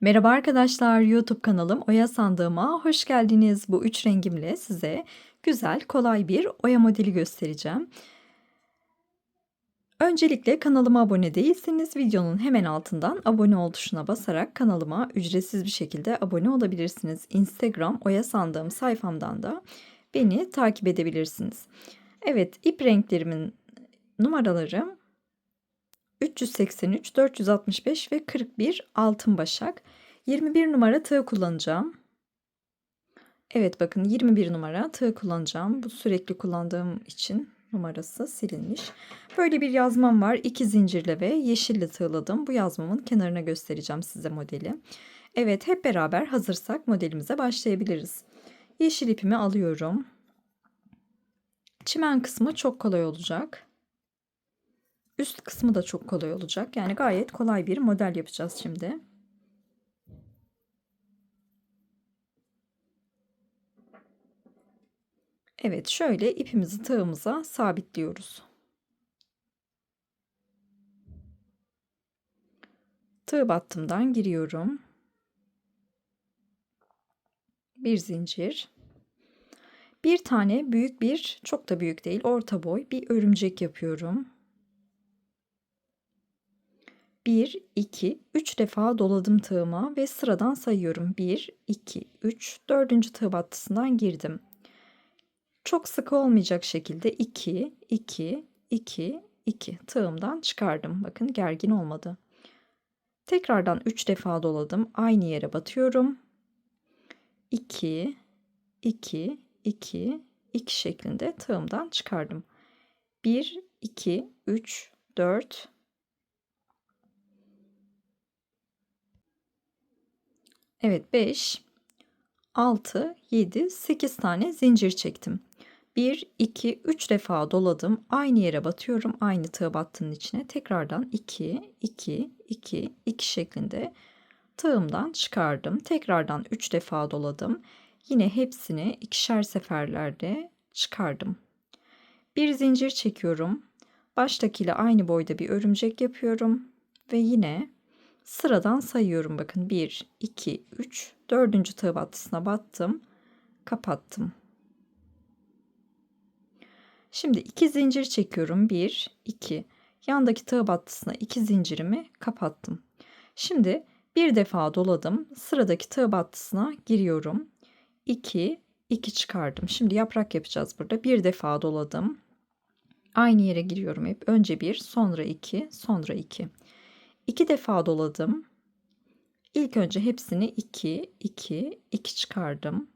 Merhaba arkadaşlar, YouTube kanalım Oya Sandığıma hoş geldiniz. Bu üç rengimle size güzel, kolay bir oya modeli göstereceğim. Öncelikle kanalıma abone değilseniz videonun hemen altından abone ol tuşuna basarak kanalıma ücretsiz bir şekilde abone olabilirsiniz. Instagram Oya Sandığım sayfamdan da beni takip edebilirsiniz. Evet, ip renklerimin numaraları 383, 465 ve 41 altın başak. 21 numara tığ kullanacağım. Evet bakın 21 numara tığ kullanacağım. Bu sürekli kullandığım için numarası silinmiş. Böyle bir yazmam var. İki zincirle ve yeşille tığladım. Bu yazmamın kenarına göstereceğim size modeli. Evet hep beraber hazırsak modelimize başlayabiliriz. Yeşil ipimi alıyorum. Çimen kısmı çok kolay olacak. Üst kısmı da çok kolay olacak. Yani gayet kolay bir model yapacağız şimdi. Evet şöyle ipimizi tığımıza sabitliyoruz. Tığ battımdan giriyorum. Bir zincir. Bir tane büyük bir, çok da büyük değil, orta boy bir örümcek yapıyorum. 1, 2, 3 defa doladım tığıma ve sıradan sayıyorum. 1, 2, 3, 4. tığ battısından girdim. Çok sık olmayacak şekilde 2, 2, 2, 2 tığımdan çıkardım. Bakın gergin olmadı. Tekrardan 3 defa doladım. Aynı yere batıyorum. 2, 2, 2, 2 şeklinde tığımdan çıkardım. 1, 2, 3, 4, Evet 5, 6, 7, 8 tane zincir çektim. 1, 2, 3 defa doladım. Aynı yere batıyorum. Aynı tığ battığının içine. Tekrardan 2, 2, 2, 2 şeklinde tığımdan çıkardım. Tekrardan 3 defa doladım. Yine hepsini ikişer seferlerde çıkardım. Bir zincir çekiyorum. Baştakiyle aynı boyda bir örümcek yapıyorum. Ve yine Sıradan sayıyorum bakın 1, 2, 3, 4. tığ battısına battım. Kapattım. Şimdi iki zincir çekiyorum. 1, 2. Yandaki tığ battısına iki zincirimi kapattım. Şimdi bir defa doladım. Sıradaki tığ battısına giriyorum. 2, 2 çıkardım. Şimdi yaprak yapacağız burada. Bir defa doladım. Aynı yere giriyorum hep. Önce bir, sonra iki, sonra iki. İki defa doladım. İlk önce hepsini 2, 2, 2 çıkardım.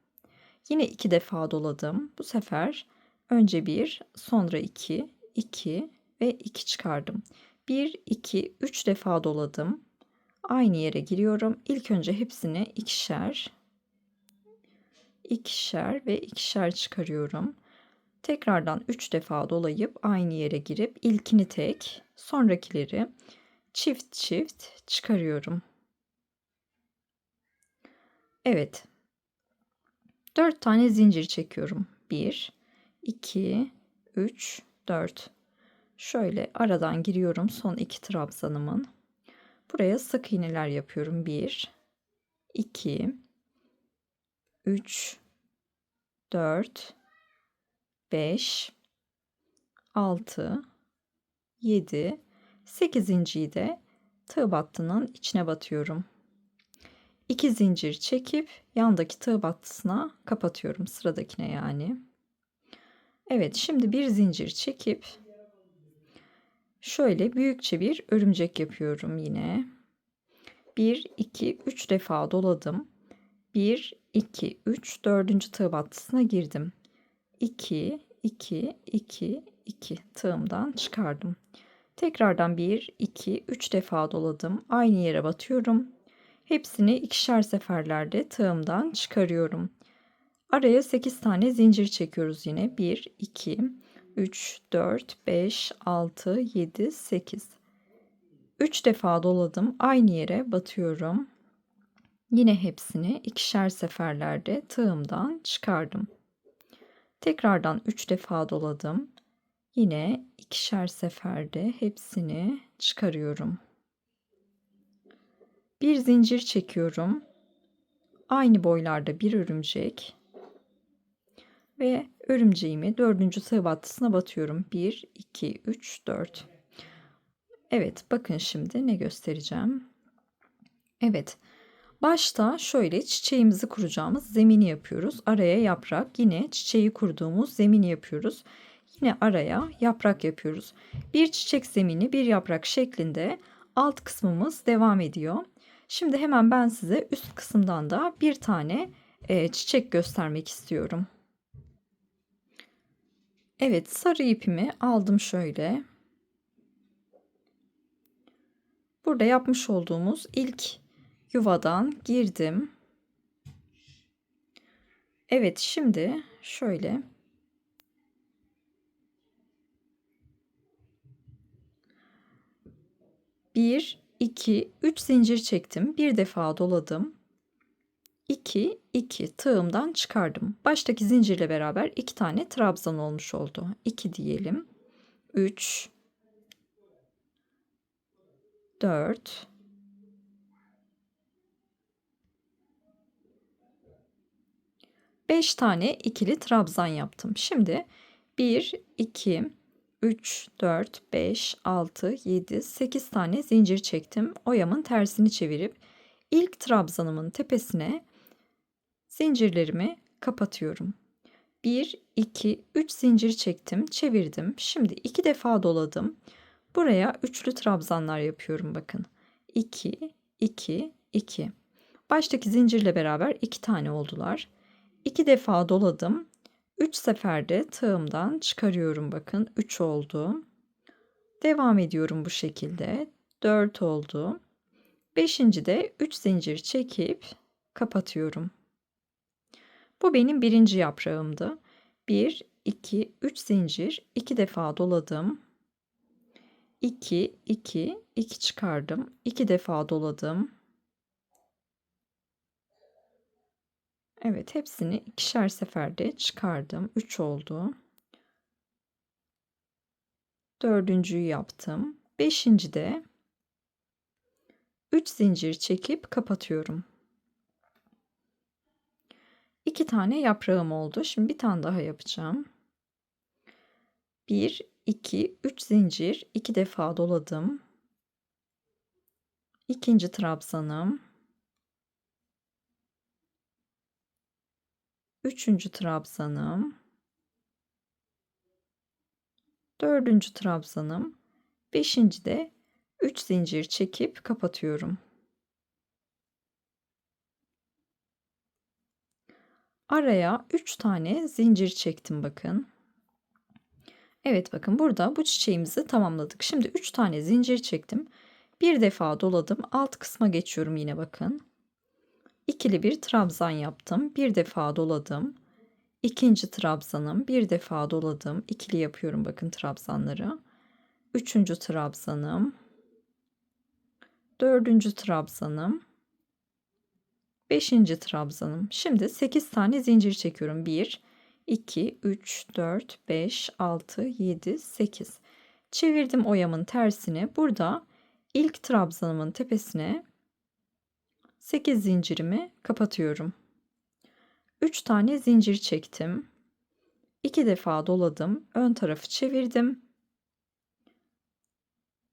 Yine iki defa doladım. Bu sefer önce bir, sonra 2, 2 ve 2 çıkardım. 1, 2, 3 defa doladım. Aynı yere giriyorum. İlk önce hepsini ikişer, ikişer ve ikişer çıkarıyorum. Tekrardan 3 defa dolayıp aynı yere girip ilkini tek, sonrakileri çift çift çıkarıyorum. Evet. 4 tane zincir çekiyorum. 1 2 3 4. Şöyle aradan giriyorum son iki trabzanımın. Buraya sık iğneler yapıyorum. 1 2 3 4 5 6 7 8.yi de tığ battının içine batıyorum. 2 zincir çekip yandaki tığ battısına kapatıyorum sıradakine yani. Evet şimdi bir zincir çekip şöyle büyükçe bir örümcek yapıyorum yine. 1 2 3 defa doladım. 1 2 3 4. tığ battısına girdim. 2 2 2 2 tığımdan çıkardım. Tekrardan 1, 2, 3 defa doladım. Aynı yere batıyorum. Hepsini ikişer seferlerde tığımdan çıkarıyorum. Araya 8 tane zincir çekiyoruz yine. 1, 2, 3, 4, 5, 6, 7, 8. 3 defa doladım. Aynı yere batıyorum. Yine hepsini ikişer seferlerde tığımdan çıkardım. Tekrardan 3 defa doladım. Yine ikişer seferde hepsini çıkarıyorum. Bir zincir çekiyorum. Aynı boylarda bir örümcek. Ve örümceğimi dördüncü tığ battısına batıyorum. 1, 2, 3, 4. Evet bakın şimdi ne göstereceğim. Evet. Başta şöyle çiçeğimizi kuracağımız zemini yapıyoruz. Araya yaprak. Yine çiçeği kurduğumuz zemini yapıyoruz. Yine araya yaprak yapıyoruz. Bir çiçek zemini bir yaprak şeklinde alt kısmımız devam ediyor. Şimdi hemen ben size üst kısımdan da bir tane e, çiçek göstermek istiyorum. Evet sarı ipimi aldım şöyle. Burada yapmış olduğumuz ilk yuvadan girdim. Evet şimdi şöyle bir, iki, üç zincir çektim. Bir defa doladım. 2, 2 tığımdan çıkardım. Baştaki zincirle beraber iki tane trabzan olmuş oldu. 2 diyelim. 3 4 5 tane ikili trabzan yaptım. Şimdi 1 2 3 4 5 6 7 8 tane zincir çektim. Oyamın tersini çevirip ilk trabzanımın tepesine zincirlerimi kapatıyorum. 1 2 3 zincir çektim, çevirdim. Şimdi iki defa doladım. Buraya üçlü trabzanlar yapıyorum bakın. 2 2 2. Baştaki zincirle beraber iki tane oldular. İki defa doladım. 3 seferde tığımdan çıkarıyorum bakın. 3 oldu. Devam ediyorum bu şekilde. 4 oldu. 5. de 3 zincir çekip kapatıyorum. Bu benim birinci yaprağımdı. 1, 2, 3 zincir, 2 defa doladım. 2, 2, 2 çıkardım. 2 defa doladım. Evet, hepsini ikişer seferde çıkardım. 3 oldu. Dördüncüyü yaptım. Beşinci de 3 zincir çekip kapatıyorum. 2 tane yaprağım oldu. Şimdi bir tane daha yapacağım. 1 2 3 zincir 2 defa doladım. İkinci trabzanım. Üçüncü trabzanım. Dördüncü trabzanım. Beşinci de 3 zincir çekip kapatıyorum. Araya 3 tane zincir çektim bakın. Evet bakın burada bu çiçeğimizi tamamladık. Şimdi 3 tane zincir çektim. Bir defa doladım. Alt kısma geçiyorum yine bakın. İkili bir trabzan yaptım. Bir defa doladım. İkinci trabzanım. Bir defa doladım. İkili yapıyorum bakın trabzanları. Üçüncü trabzanım. Dördüncü trabzanım. Beşinci trabzanım. Şimdi 8 tane zincir çekiyorum. 1, 2, 3, 4, 5, 6, 7, 8. Çevirdim oyamın tersini. Burada ilk trabzanımın tepesine 8 zincirimi kapatıyorum. 3 tane zincir çektim. 2 defa doladım. Ön tarafı çevirdim.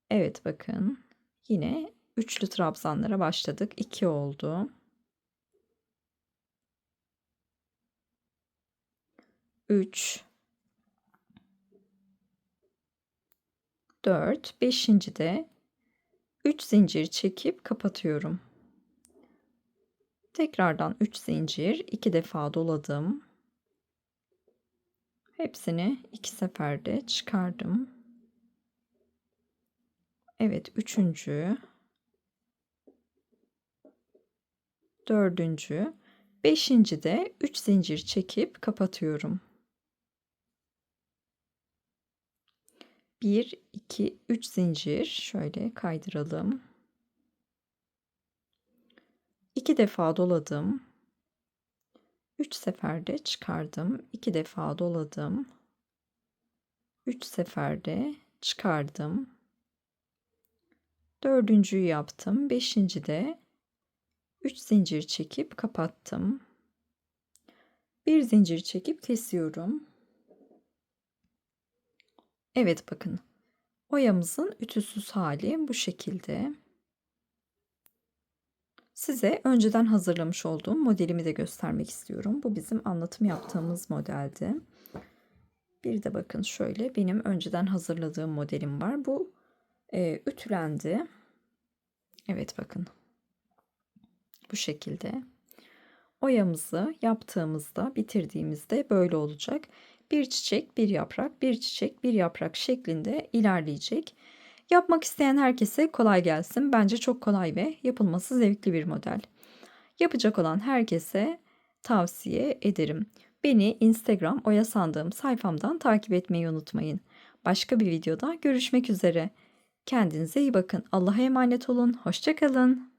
Evet bakın. Yine üçlü trabzanlara başladık. 2 oldu. 3 4 5. de 3 zincir çekip kapatıyorum. Tekrardan 3 zincir, 2 defa doladım. Hepsini iki seferde çıkardım. Evet, üçüncü, dördüncü, beşinci de 3 zincir çekip kapatıyorum. 1 2 3 zincir şöyle kaydıralım. 2 defa doladım. 3 seferde çıkardım. 2 defa doladım. 3 seferde çıkardım. Dördüncüyü yaptım. Beşinci de 3 zincir çekip kapattım. Bir zincir çekip kesiyorum. Evet bakın. Oyamızın ütüsüz hali bu şekilde. Size önceden hazırlamış olduğum modelimi de göstermek istiyorum. Bu bizim anlatım yaptığımız modeldi. Bir de bakın şöyle benim önceden hazırladığım modelim var. Bu e, ütülendi. Evet bakın. Bu şekilde. Oyamızı yaptığımızda, bitirdiğimizde böyle olacak. Bir çiçek, bir yaprak, bir çiçek, bir yaprak şeklinde ilerleyecek. Yapmak isteyen herkese kolay gelsin. Bence çok kolay ve yapılması zevkli bir model. Yapacak olan herkese tavsiye ederim. Beni Instagram Oya Sandığım sayfamdan takip etmeyi unutmayın. Başka bir videoda görüşmek üzere. Kendinize iyi bakın. Allah'a emanet olun. Hoşçakalın.